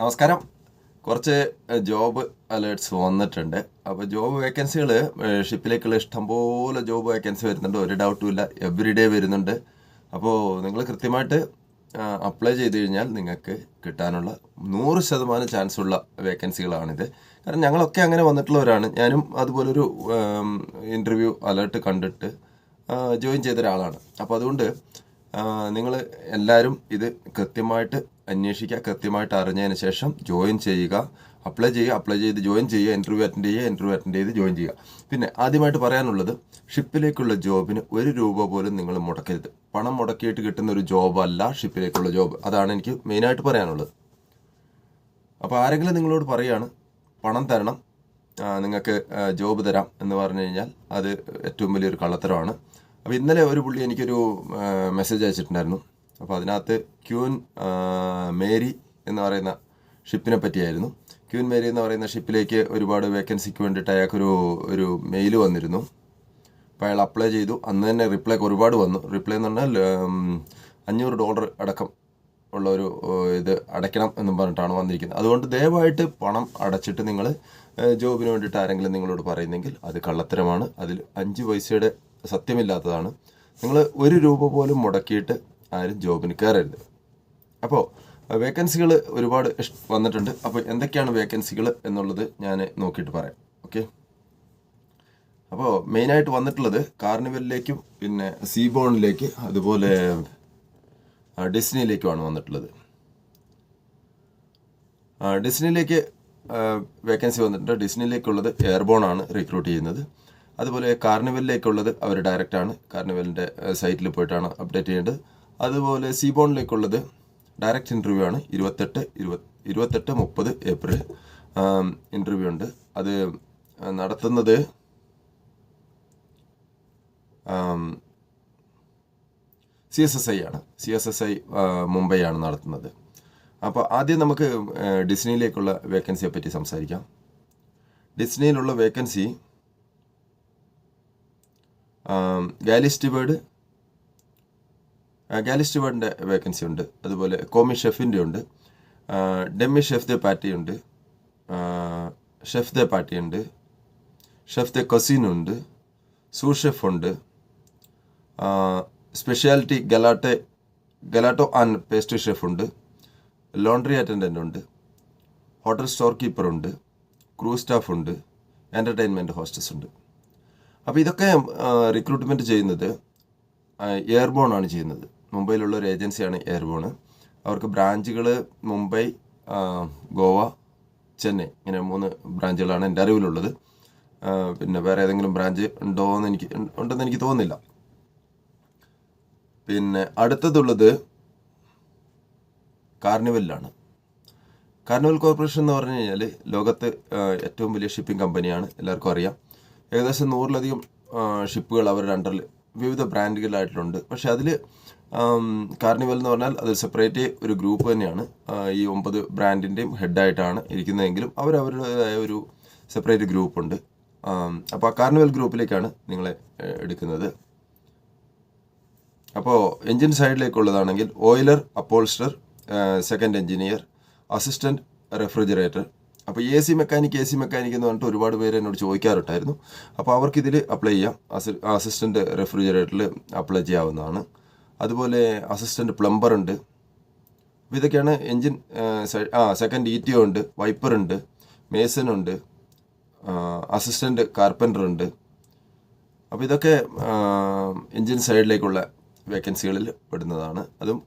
നമസ്കാരം. കുറച്ച് job alerts വന്നിട്ടുണ്ട്. അപ്പോൾ ജോബ് വേക്കൻസികൾ ഷിപ്പിലേക്കുള്ള ഇഷ്ടംപോലെ ജോബ് വേക്കൻസി വരുന്നുണ്ട്. ഒരു ഡൗട്ടും ഇല്ല. എവറി ഡേ വരുന്നുണ്ട്. അപ്പോൾ നിങ്ങൾ കൃത്യമായിട്ട് അപ്ലൈ ചെയ്ത് കഴിഞ്ഞാൽ നിങ്ങൾക്ക് കിട്ടാനുള്ള നൂറ് ശതമാനം ചാൻസ് ഉള്ള വേക്കൻസികളാണിത് കാരണം ഞങ്ങളൊക്കെ അങ്ങനെ വന്നിട്ടുള്ളവരാണ്. ഞാനും അതുപോലൊരു ഇന്റർവ്യൂ അലേർട്ട് കണ്ടിട്ട് ജോയിൻ ചെയ്ത ഒരാളാണ് അപ്പോൾ അതുകൊണ്ട് നിങ്ങൾ എല്ലാവരും ഇത് കൃത്യമായിട്ട് അന്വേഷിക്കുക കൃത്യമായിട്ട് അറിഞ്ഞതിന് ശേഷം ജോയിൻ ചെയ്യുക. അപ്ലൈ ചെയ്യുക അപ്ലൈ ചെയ്ത് ജോയിൻ ചെയ്യുക ഇന്റർവ്യൂ അറ്റൻഡ് ചെയ്യുക ഇന്റർവ്യൂ അറ്റൻഡ് ചെയ്ത് ജോയിൻ ചെയ്യുക. പിന്നെ ആദ്യമായിട്ട് പറയാനുള്ളത് ഷിപ്പിലേക്കുള്ള ജോബിന് ഒരു രൂപ പോലും നിങ്ങൾ മുടക്കരുത്. പണം മുടക്കിയിട്ട് കിട്ടുന്ന ഒരു ജോബല്ല ഷിപ്പിലേക്കുള്ള ജോബ്. അതാണ് എനിക്ക് മെയിനായിട്ട് പറയാനുള്ളത്. അപ്പോൾ ആരെങ്കിലും നിങ്ങളോട് പറയുകയാണ് പണം തരണം നിങ്ങൾക്ക് ജോബ് തരാം എന്ന് പറഞ്ഞു കഴിഞ്ഞാൽ അത് ഏറ്റവും വലിയൊരു കള്ളത്തരമാണ്. അപ്പോൾ ഇന്നലെ ഒരു പുള്ളി എനിക്കൊരു മെസ്സേജ് അയച്ചിട്ടുണ്ടായിരുന്നു. അപ്പോൾ അതിനകത്ത് ക്യൂൻ മേരി എന്ന് പറയുന്ന ഷിപ്പിനെ പറ്റിയായിരുന്നു. ക്യൂൻ മേരി എന്ന് പറയുന്ന ഷിപ്പിലേക്ക് ഒരുപാട് വേക്കൻസിക്ക് വേണ്ടിയിട്ട് അയാൾക്കൊരു ഒരു മെയിൽ വന്നിരുന്നു. അപ്പോൾ അയാൾ അപ്ലൈ ചെയ്തു. അന്ന് തന്നെ റിപ്ലൈക്ക് ഒരുപാട് വന്നു. റിപ്ലൈ എന്ന് പറഞ്ഞാൽ അഞ്ഞൂറ് ഡോളർ അടക്കം ഉള്ള ഒരു ഇത് അടയ്ക്കണം എന്നും പറഞ്ഞിട്ടാണ് വന്നിരിക്കുന്നത്. അതുകൊണ്ട് ദയവായിട്ട് പണം അടച്ചിട്ട് നിങ്ങൾ ജോബിന് വേണ്ടിയിട്ട് ആരെങ്കിലും നിങ്ങളോട് പറയുന്നെങ്കിൽ അത് കള്ളത്തരമാണ്. അതിൽ അഞ്ച് പൈസയുടെ സത്യമില്ലാത്തതാണ്. നിങ്ങൾ ഒരു രൂപ പോലും മുടക്കിയിട്ട് ആരും ജോബിന് കയറരുത് അപ്പോൾ വേക്കൻസികൾ ഒരുപാട് വന്നിട്ടുണ്ട്. അപ്പോൾ എന്തൊക്കെയാണ് വേക്കൻസികൾ എന്നുള്ളത് ഞാൻ നോക്കിയിട്ട് പറയാം. ഓക്കെ? അപ്പോൾ മെയിനായിട്ട് വന്നിട്ടുള്ളത് കാർണിവലിലേക്കും പിന്നെ സീബോണിലേക്ക് അതുപോലെ ഡിസ്നിയിലേക്കുമാണ് വന്നിട്ടുള്ളത്. ഡിസ്നിയിലേക്ക് വേക്കൻസി വന്നിട്ടുണ്ട്. ഡിസ്നിയിലേക്കുള്ളത് എയർബോൺ ആണ് റിക്രൂട്ട് ചെയ്യുന്നത്. അതുപോലെ കാർണിവലിലേക്കുള്ളത് അവർ ഡയറക്റ്റ് ആണ് കാർണിവലിന്റെ സൈറ്റിൽ പോയിട്ടാണ് അപ്ഡേറ്റ് ചെയ്യേണ്ടത്. അതുപോലെ സീബോണിലേക്കുള്ളത് ഡയറക്റ്റ് ഇന്റർവ്യൂ ആണ്. ഇരുപത്തെട്ട് ഇരുപത് ഇരുപത്തെട്ട് മുപ്പത് ഏപ്രിൽ ഇന്റർവ്യൂ ഉണ്ട്. അത് നടത്തുന്നത് സി എസ് എസ് ഐ ആണ്. C S S I Mumbai ആണ് നടത്തുന്നത്. അപ്പോൾ ആദ്യം നമുക്ക് ഡിസ്നിയിലേക്കുള്ള വേക്കൻസിയെ പറ്റി സംസാരിക്കാം. ഡിസ്നിയിലുള്ള വേക്കൻസി ഗാലി ബേർഡ് ഗാലിസ്റ്റ് ബേർഡിന്റെ വേക്കൻസി ഉണ്ട്. അതുപോലെ കോമി ഷെഫിന്റെ ഉണ്ട്. Demi demi chef de partie ഉണ്ട്. ഷെഫ് ദെ പാറ്റി ഉണ്ട്. ഷെഫ് ദെ കൊസീൻ ഉണ്ട്. സൂ ഷെഫ് ഉണ്ട്. Speciality gelato gelato and pastry chef ഉണ്ട്. ലോണ്ടറി അറ്റൻഡന്റ് ഉണ്ട്. ഹോട്ടൽ സ്റ്റോർ കീപ്പർ ഉണ്ട്. ക്രൂ സ്റ്റാഫ് ഉണ്ട്. എന്റർടൈൻമെന്റ് ഹോസ്റ്റസ് ഉണ്ട്. അപ്പോൾ ഇതൊക്കെ റിക്രൂട്ട്മെന്റ് ചെയ്യുന്നത് എയർബോൺ ആണ് ചെയ്യുന്നത്. മുംബൈയിലുള്ള ഒരു ഏജൻസിയാണ് എയർബോൺ അവർക്ക് ബ്രാഞ്ചുകൾ മുംബൈ ഗോവ ചെന്നൈ ഇങ്ങനെ മൂന്ന് ബ്രാഞ്ചുകളാണ് എന്റെ അറിവിലുള്ളത്. പിന്നെ വേറെ ഏതെങ്കിലും ബ്രാഞ്ച് ഉണ്ടോ എന്ന് എനിക്ക് ഉണ്ടെന്ന് എനിക്ക് തോന്നുന്നില്ല. പിന്നെ അടുത്തതുള്ളത് കാർണിവലിലാണ്. കാർണിവൽ കോർപ്പറേഷൻ എന്ന് പറഞ്ഞു കഴിഞ്ഞാൽ ലോകത്ത് ഏറ്റവും വലിയ ഷിപ്പിംഗ് കമ്പനിയാണ്. എല്ലാവർക്കും അറിയാം. ഏകദേശം നൂറിലധികം ഷിപ്പുകൾ അവരുടെ അണ്ടറിൽ വിവിധ ബ്രാൻഡുകളായിട്ടുണ്ട് പക്ഷേ അതിൽ കാർണിവൽ എന്ന് പറഞ്ഞാൽ അത് സെപ്പറേറ്റ് ഒരു ഗ്രൂപ്പ് തന്നെയാണ്. ഈ ഒമ്പത് ബ്രാൻഡിന്റെയും ഹെഡായിട്ടാണ് ഇരിക്കുന്നതെങ്കിലും അവരവരുടേതായ ഒരു സെപ്പറേറ്റ് ഗ്രൂപ്പുണ്ട്. അപ്പോൾ ആ കാർണിവൽ ഗ്രൂപ്പിലേക്കാണ് നിങ്ങളെ എടുക്കുന്നത്. അപ്പോൾ engine സൈഡിലേക്കുള്ളതാണെങ്കിൽ oiler upholsterer second engineer assistant refrigerator അപ്പോൾ A C mechanic A C mechanic എന്ന് പറഞ്ഞിട്ട് ഒരുപാട് പേര് എന്നോട് ചോദിക്കാറുണ്ടായിരുന്നു. അപ്പോൾ അവർക്ക് ഇതിൽ അപ്ലൈ ചെയ്യാം. അസി അസിസ്റ്റന്റ് റെഫ്രിജറേറ്ററിൽ അപ്ലൈ ചെയ്യാവുന്നതാണ്. അതുപോലെ അസിസ്റ്റന്റ് പ്ലംബർ ഉണ്ട്. അപ്പോൾ ഇതൊക്കെയാണ് എൻജിൻ ആ സെക്കൻഡ് ഇ ടി ഒ ഉണ്ട് വൈപ്പർ ഉണ്ട് മേസൺ ഉണ്ട് അസിസ്റ്റന്റ് കാർപ്പന്റർ ഉണ്ട്. അപ്പോൾ ഇതൊക്കെ എൻജിൻ സൈഡിലേക്കുള്ള വേക്കൻസികളിൽ പെടുന്നതാണ്. അതും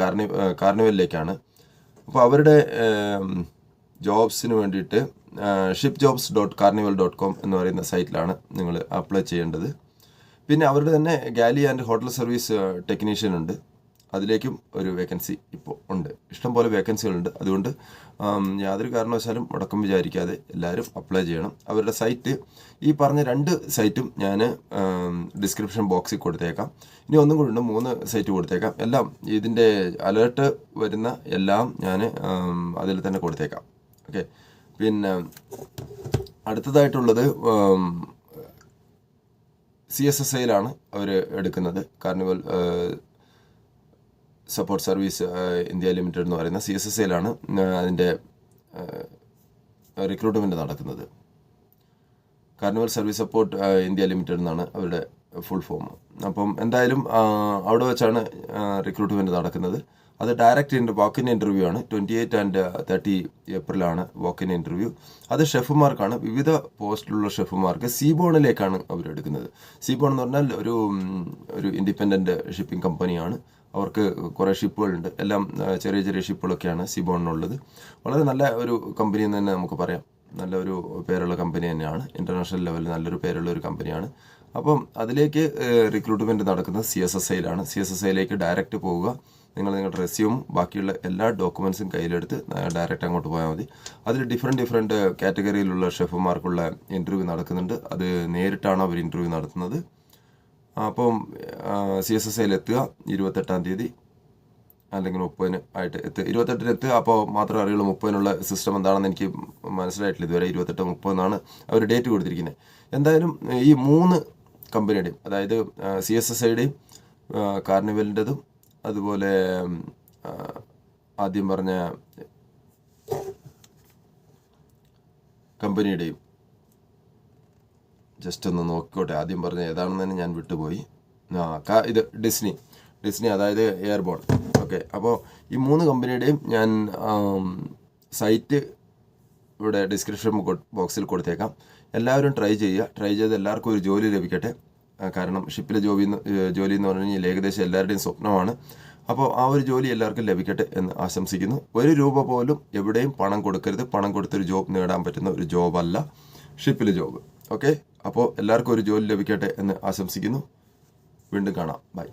കാർണി കാർണിവലിലേക്കാണ് അപ്പോൾ അവരുടെ ജോബ്സിന് വേണ്ടിയിട്ട് ship jobs dot carnival dot com എന്ന് പറയുന്ന സൈറ്റിലാണ് നിങ്ങൾ അപ്ലൈ ചെയ്യേണ്ടത്. പിന്നെ അവരുടെ തന്നെ galley and hotel service technician ഉണ്ട്. അതിലേക്കും ഒരു വേക്കൻസി ഇപ്പോൾ ഉണ്ട്. ഇഷ്ടംപോലെ വേക്കൻസികളുണ്ട് അതുകൊണ്ട് യാതൊരു കാരണവശാലും മുടക്കം വിചാരിക്കാതെ എല്ലാവരും അപ്ലൈ ചെയ്യണം. അവരുടെ സൈറ്റ് ഈ പറഞ്ഞ രണ്ട് സൈറ്റും ഞാൻ ഡിസ്ക്രിപ്ഷൻ ബോക്സിൽ കൊടുത്തേക്കാം. ഇനി ഒന്നും കൂടി ഉണ്ട്. മൂന്ന് സൈറ്റ് കൊടുത്തേക്കാം. എല്ലാം ഇതിന്റെ അലേർട്ട് വരുന്ന എല്ലാം ഞാൻ അതിൽ തന്നെ കൊടുത്തേക്കാം. ഓക്കെ. പിന്നെ അടുത്തതായിട്ടുള്ളത് സി എസ് എസ് ഐയിലാണ് അവർ എടുക്കുന്നത്. Carnival support service India limited എന്ന് പറയുന്ന സി എസ് എസ് ഐയിലാണ് അതിന്റെ റിക്രൂട്ട്മെന്റ് നടക്കുന്നത്. Carnival service support India limited എന്നാണ് അവരുടെ ഫുൾ ഫോം അപ്പം എന്തായാലും അവിടെ വെച്ചാണ് റിക്രൂട്ട്മെന്റ് നടക്കുന്നത്. അത് direct inter walk in interview ആണ്. ട്വന്റി എയ്റ്റ് ആൻഡ് തേർട്ടി ഏപ്രിലാണ് വാക്ക് ഇൻ ഇന്റർവ്യൂ അത് ഷെഫുമാർക്കാണ്. വിവിധ പോസ്റ്റിലുള്ള ഷെഫുമാർക്ക് സീബോണിലേക്കാണ് അവരെടുക്കുന്നത്. സീബോൺ എന്ന് പറഞ്ഞാൽ ഒരു ഒരു ഇൻഡിപെൻഡന്റ് ഷിപ്പിംഗ് കമ്പനിയാണ് അവർക്ക് കുറേ ഷിപ്പുകളുണ്ട്. എല്ലാം ചെറിയ ചെറിയ ഷിപ്പുകളൊക്കെയാണ് സീബോണിനുള്ളത്. വളരെ നല്ല ഒരു കമ്പനി എന്ന് തന്നെ നമുക്ക് പറയാം. നല്ലൊരു പേരുള്ള കമ്പനി തന്നെയാണ്. ഇന്റർനാഷണൽ ലെവലിൽ നല്ലൊരു പേരുള്ള ഒരു കമ്പനിയാണ് അപ്പം അതിലേക്ക് റിക്രൂട്ട്മെന്റ് നടക്കുന്നത് സി എസ് എസ് ഐയിലാണ് സി എസ് എസ് ഐയിലേക്ക് ഡയറക്റ്റ് പോവുക. നിങ്ങൾ നിങ്ങളുടെ റെസ്യൂമും ബാക്കിയുള്ള എല്ലാ ഡോക്യുമെൻസും കയ്യിലെടുത്ത് ഡയറക്റ്റ് അങ്ങോട്ട് പോയാൽ മതി. അതിൽ ഡിഫറെന്റ് ഡിഫറെന്റ് കാറ്റഗറിയിലുള്ള ഷെഫുമാർക്കുള്ള ഇന്റർവ്യൂ നടക്കുന്നുണ്ട്. അത് നേരിട്ടാണ് അവർ ഇന്റർവ്യൂ നടത്തുന്നത്. അപ്പം സി എസ് എസ് ഐയിലെത്തുക ഇരുപത്തെട്ടാം തീയതി അല്ലെങ്കിൽ മുപ്പതിന് ആയിട്ട് എത്തുക ഇരുപത്തെട്ടിന് എത്തുക. അപ്പോൾ മാത്രമേ അറിയുള്ളൂ മുപ്പതിനുള്ള സിസ്റ്റം എന്താണെന്ന് എനിക്ക് മനസ്സിലായിട്ടില്ല. ഇതുവരെ ഇരുപത്തെട്ട് മുപ്പതെന്നാണ് അവർ ഡേറ്റ് കൊടുത്തിരിക്കുന്നത്. എന്തായാലും ഈ മൂന്ന് കമ്പനിയുടെയും അതായത് സി എസ് എസ് ഐയുടെയും കാർണിവലിന്റെതും അതുപോലെ ആദ്യം പറഞ്ഞ കമ്പനിയുടെയും. ജസ്റ്റ് ഒന്ന് നോക്കിക്കോട്ടെ ആദ്യം പറഞ്ഞ ഏതാണെന്ന് തന്നെ ഞാൻ വിട്ടുപോയി. ഇത് ഡിസ്നി ഡിസ്നി അതായത് എയർബോൺ. ഓക്കെ അപ്പോൾ ഈ മൂന്ന് കമ്പനിയുടെയും ഞാൻ സൈറ്റ് ഇവിടെ ഡിസ്ക്രിപ്ഷൻ ബോക്സിൽ കൊടുത്തേക്കാം. എല്ലാവരും ട്രൈ ചെയ്യുക. ട്രൈ ചെയ്ത് എല്ലാവർക്കും ഒരു ജോലി ലഭിക്കട്ടെ. കാരണം ഷിപ്പിലെ ജോലി ജോലി എന്ന് പറഞ്ഞു കഴിഞ്ഞാൽ ഏകദേശം എല്ലാവരുടെയും സ്വപ്നമാണ്. അപ്പോൾ ആ ഒരു ജോലി എല്ലാവർക്കും ലഭിക്കട്ടെ എന്ന് ആശംസിക്കുന്നു. ഒരു രൂപ പോലും എവിടെയും പണം കൊടുക്കരുത്. പണം കൊടുത്തൊരു ജോബ് നേടാൻ പറ്റുന്ന ഒരു ജോബല്ല ഷിപ്പിലെ ജോബ് ഓക്കെ അപ്പോൾ എല്ലാവർക്കും ഒരു ജോലി ലഭിക്കട്ടെ എന്ന് ആശംസിക്കുന്നു. വീണ്ടും കാണാം. ബൈ